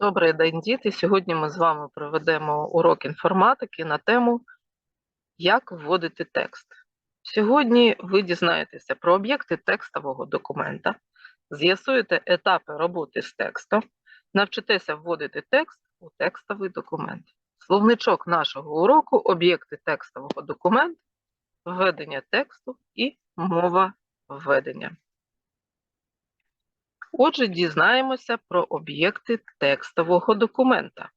Добрий день, діти. Сьогодні ми з вами проведемо урок інформатики на тему Як вводити текст. Сьогодні ви дізнаєтеся про об'єкти текстового документа, з'ясуєте етапи роботи з текстом, навчитеся вводити текст у текстовий документ. Словничок нашого уроку об'єкти текстового документу, введення тексту і мова введення. Отже, дізнаємося про об'єкти текстового документа.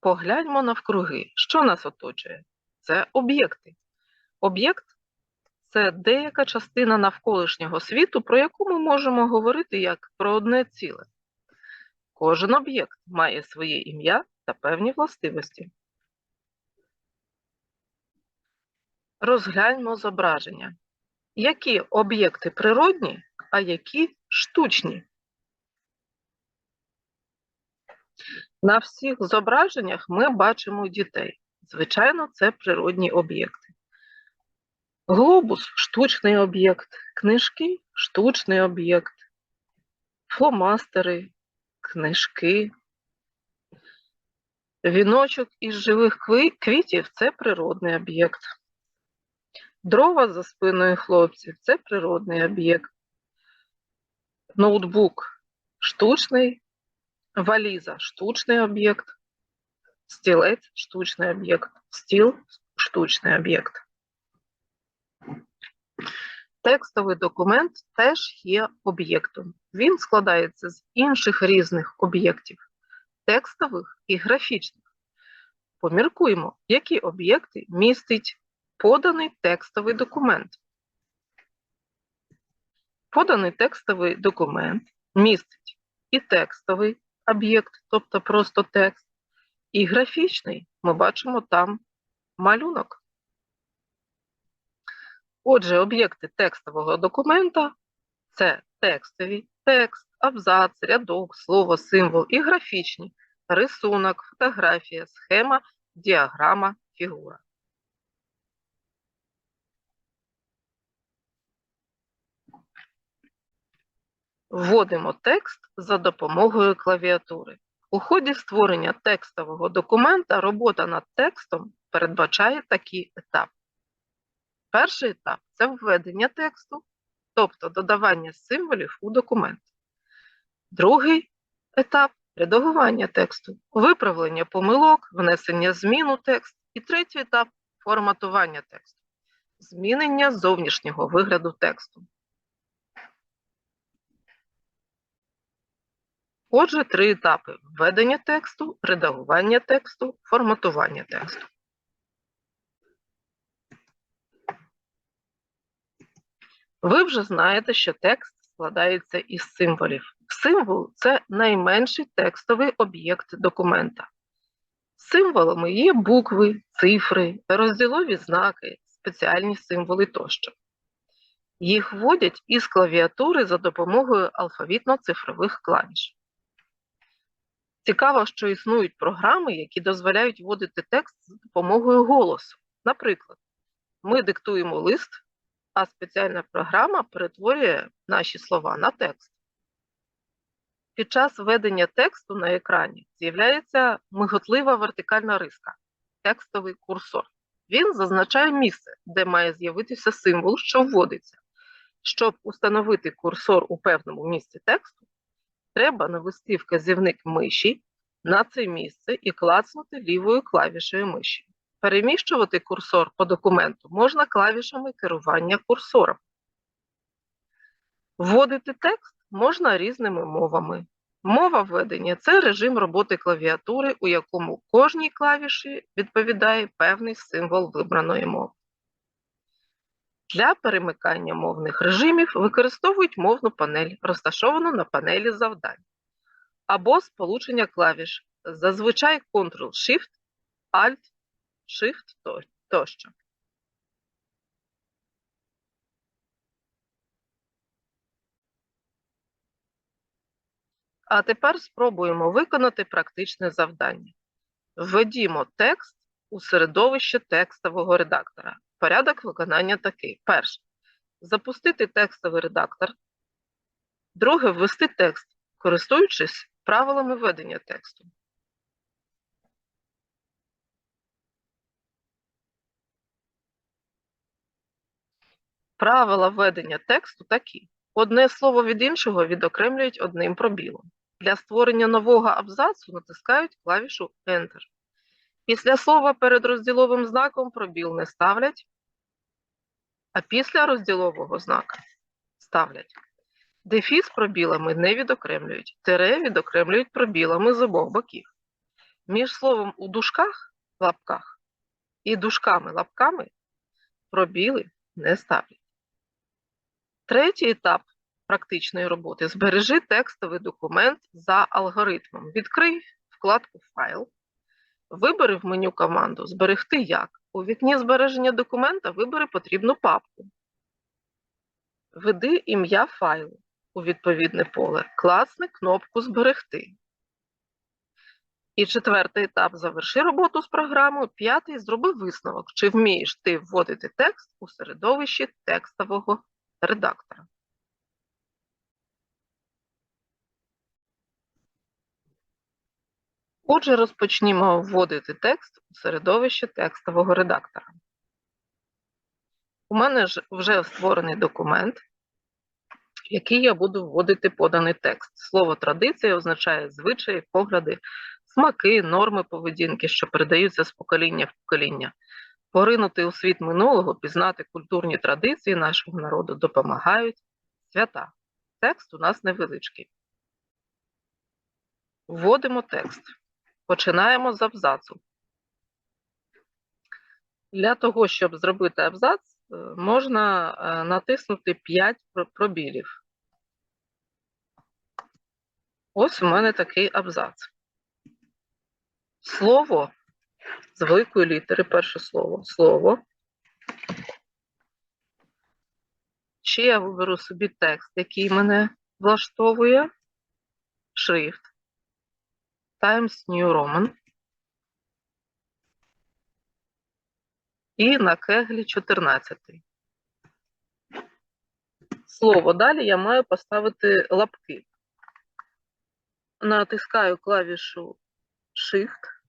Погляньмо навкруги, що нас оточує. Це об'єкти. Об'єкт це деяка частина навколишнього світу, про яку ми можемо говорити як про одне ціле. Кожен об'єкт має своє ім'я та певні властивості. Розгляньмо зображення. Які об'єкти природні, а які штучні? На всіх зображеннях ми бачимо дітей. Звичайно, це природні об'єкти. Глобус штучний об'єкт, книжки штучний об'єкт, фломастери, книжки. Віночок із живих квітів це природний об'єкт. Дрова за спиною хлопців це природний об'єкт. Ноутбук штучний, валіза штучний об'єкт, стілець штучний об'єкт, стіл штучний об'єкт. Текстовий документ теж є об'єктом. Він складається з інших різних об'єктів текстових і графічних. Поміркуємо, які об'єкти містить поданий текстовий документ. Поданий текстовий документ містить і текстовий об'єкт, тобто просто текст, і графічний. Ми бачимо там малюнок. Отже, об'єкти текстового документа це текстові, текст, абзац, рядок, слово, символ і графічні рисунок, фотографія, схема, діаграма, фігура. Вводимо текст за допомогою клавіатури. У ході створення текстового документа робота над текстом передбачає такі етапи. Перший етап це введення тексту, тобто додавання символів у документ. Другий етап редагування тексту, виправлення помилок, внесення змін у текст. І третій етап форматування тексту, змінення зовнішнього вигляду тексту. Отже, три етапи: введення тексту, редагування тексту, форматування тексту. Ви вже знаєте, що текст складається із символів. Символ це найменший текстовий об'єкт документа. Символами є букви, цифри, розділові знаки, спеціальні символи тощо. Їх вводять із клавіатури за допомогою алфавітно-цифрових клавіш. Цікаво, що існують програми, які дозволяють вводити текст за допомогою голосу. Наприклад, ми диктуємо лист, а спеціальна програма перетворює наші слова на текст. Під час введення тексту на екрані з'являється миготлива вертикальна риска текстовий курсор. Він зазначає місце, де має з'явитися символ, що вводиться. Щоб установити курсор у певному місці тексту, треба навести вказівник миші на це місце і клацнути лівою клавішею миші. Переміщувати курсор по документу можна клавішами керування курсором. Вводити текст можна різними мовами. Мова введення це режим роботи клавіатури, у якому кожній клавіші відповідає певний символ вибраної мови. Для перемикання мовних режимів використовують мовну панель, розташовану на панелі завдань, або сполучення клавіш, зазвичай Ctrl-Shift, Alt, Shift тощо. А тепер спробуємо виконати практичне завдання. Введімо текст у середовище текстового редактора. Порядок виконання такий. Перше. Запустити текстовий редактор. Друге. Ввести текст, користуючись правилами ведення тексту. Правила ведення тексту такі: одне слово від іншого відокремлюють одним пробілом. Для створення нового абзацу натискають клавішу Enter. Після слова перед розділовим знаком пробіл не ставлять, а після розділового знака ставлять. Дефіс пробілами не відокремлюють, тире відокремлюють пробілами з обох боків. Між словом у дужках лапках і дужками лапками пробіли не ставлять. Третій етап практичної роботи збережи текстовий документ за алгоритмом. Відкрий вкладку Файл, вибери в меню команду Зберегти як. У вікні збереження документа вибери потрібну папку. Введи ім'я файлу у відповідне поле, класни кнопку Зберегти. І четвертий етап заверши роботу з програмою. П'ятий зроби висновок, чи вмієш ти вводити текст у середовищі текстового редактора. Отже, розпочнімо вводити текст у середовище текстового редактора. У мене вже створений документ, в який я буду вводити поданий текст. Слово традиція означає звичаї, погляди, смаки, норми поведінки, що передаються з покоління в покоління. Поринути у світ минулого, пізнати культурні традиції нашого народу допомагають свята. Текст у нас невеличкий. Вводимо текст. Починаємо з абзацу. Для того, щоб зробити абзац, е, можна е, натиснути 5 пробілів. Ось у мене такий абзац. Слово з великої літери, перше слово. Слово. Ще я виберу собі текст, який мене влаштовує. Шрифт. Times New Roman. І на кеглі 14. Слово далі я маю поставити лапки. Натискаю клавішу Shift,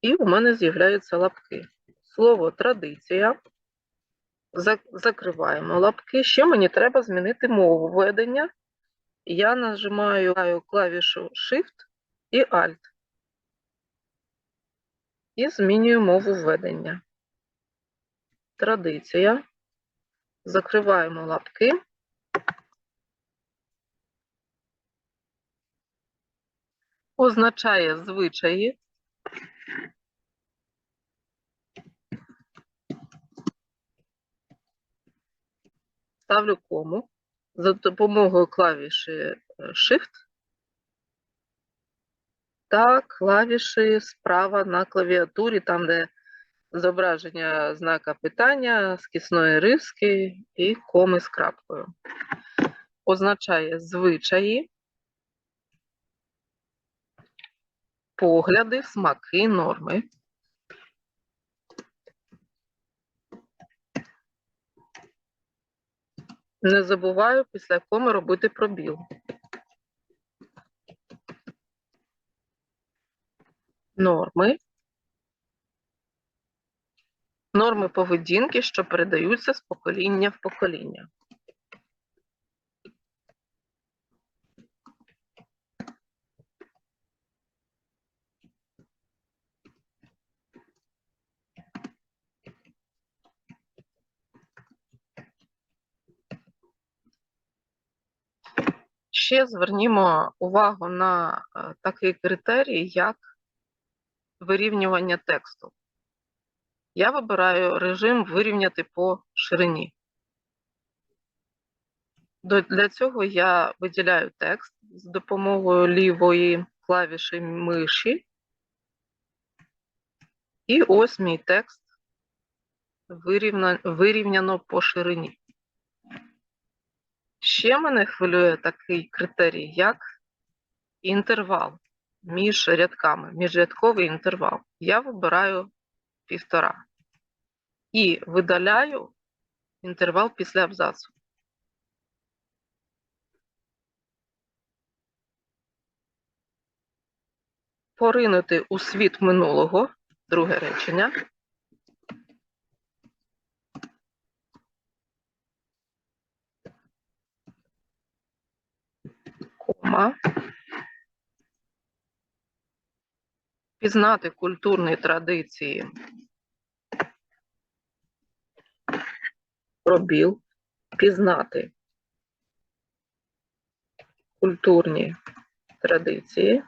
і у мене з'являються лапки. Слово традиція. Закриваємо лапки. Ще мені треба змінити мову ведення. Я нажимаю клавішу Shift і Alt. І змінюю мову введення. Традиція. Закриваємо лапки. Означає звичаї. Ставлю кому за допомогою клавіші е, Shift та клавіші справа на клавіатурі, там, де зображення знака питання, скісної риски і коми з крапкою. Означає звичаї, погляди, смаки, норми. Не забуваю після коми робити пробіл. Норми. Норми поведінки, що передаються з покоління в покоління. Ще звернімо увагу на е, такий критерій, як вирівнювання тексту. Я вибираю режим вирівняти по ширині. Для цього я виділяю текст з допомогою лівої клавіші миші. І ось мій текст вирівняно по ширині. Ще мене хвилює такий критерій, як інтервал між рядками, міжрядковий інтервал. Я вибираю півтора і видаляю інтервал після абзацу. поринути у світ минулого, друге речення. Кома. Пізнати культурні традиції. Пробіл. Пізнати культурні традиції.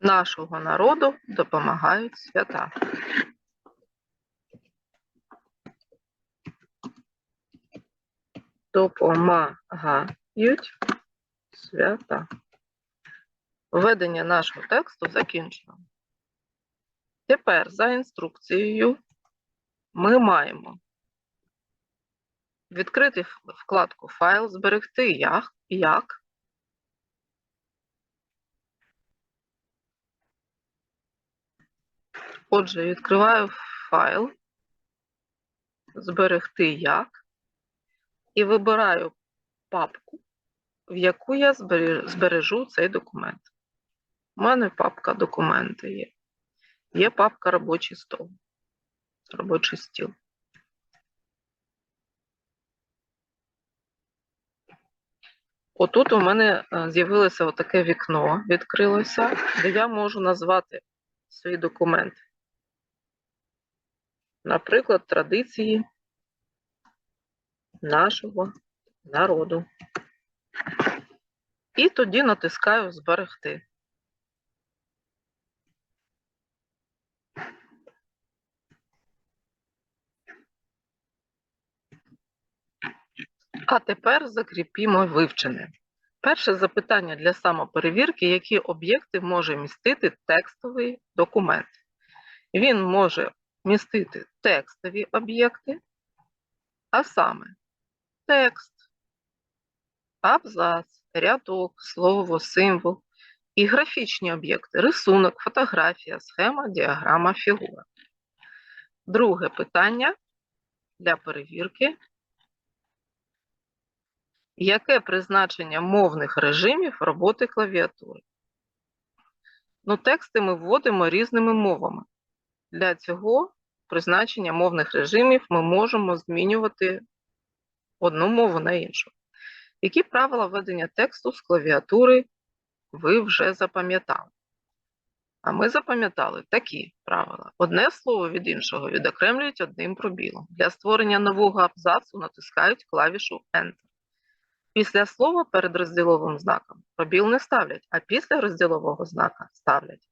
Нашого народу допомагають свята. Допомагають свята. Введення нашого тексту закінчено. Тепер за інструкцією ми маємо відкрити вкладку Файл, зберегти як, як. Отже, відкриваю файл, зберегти як і вибираю папку, в яку я збережу цей документ. У мене папка документи є. Є папка робочий стол, робочий стіл. Отут у мене е, з'явилося таке вікно, відкрилося, де я можу назвати свій документ. Наприклад, традиції нашого народу. І тоді натискаю Зберегти. А тепер закріпімо вивчене. Перше запитання для самоперевірки, які об'єкти може містити текстовий документ. Він може містити текстові об'єкти, а саме текст, абзац, рядок, слово, символ і графічні об'єкти, рисунок, фотографія, схема, діаграма, фігура. Друге питання для перевірки. Яке призначення мовних режимів роботи клавіатури? Ну, тексти ми вводимо різними мовами. Для цього призначення мовних режимів ми можемо змінювати одну мову на іншу. Які правила ведення тексту з клавіатури ви вже запам'ятали? А ми запам'ятали такі правила. Одне слово від іншого відокремлюють одним пробілом. Для створення нового абзацу натискають клавішу Enter. Після слова перед розділовим знаком пробіл не ставлять, а після розділового знака ставлять.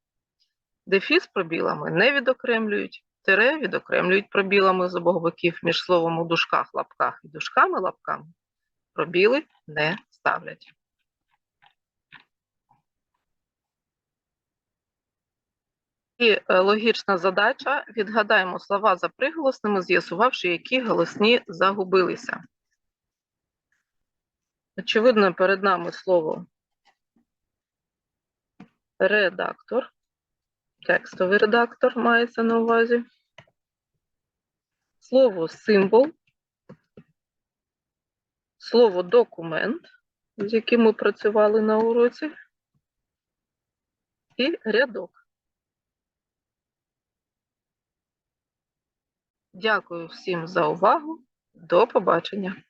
Дефіс пробілами не відокремлюють, тире відокремлюють пробілами з обох боків між словом у дужках, лапках і дужками, лапками. Пробіли не ставлять. І е, логічна задача. Відгадаємо слова за приголосними, з'ясувавши, які голосні загубилися. Очевидно, перед нами слово редактор. Текстовий редактор мається на увазі. Слово символ. Слово документ, з яким ми працювали на уроці. І рядок. Дякую всім за увагу. До побачення.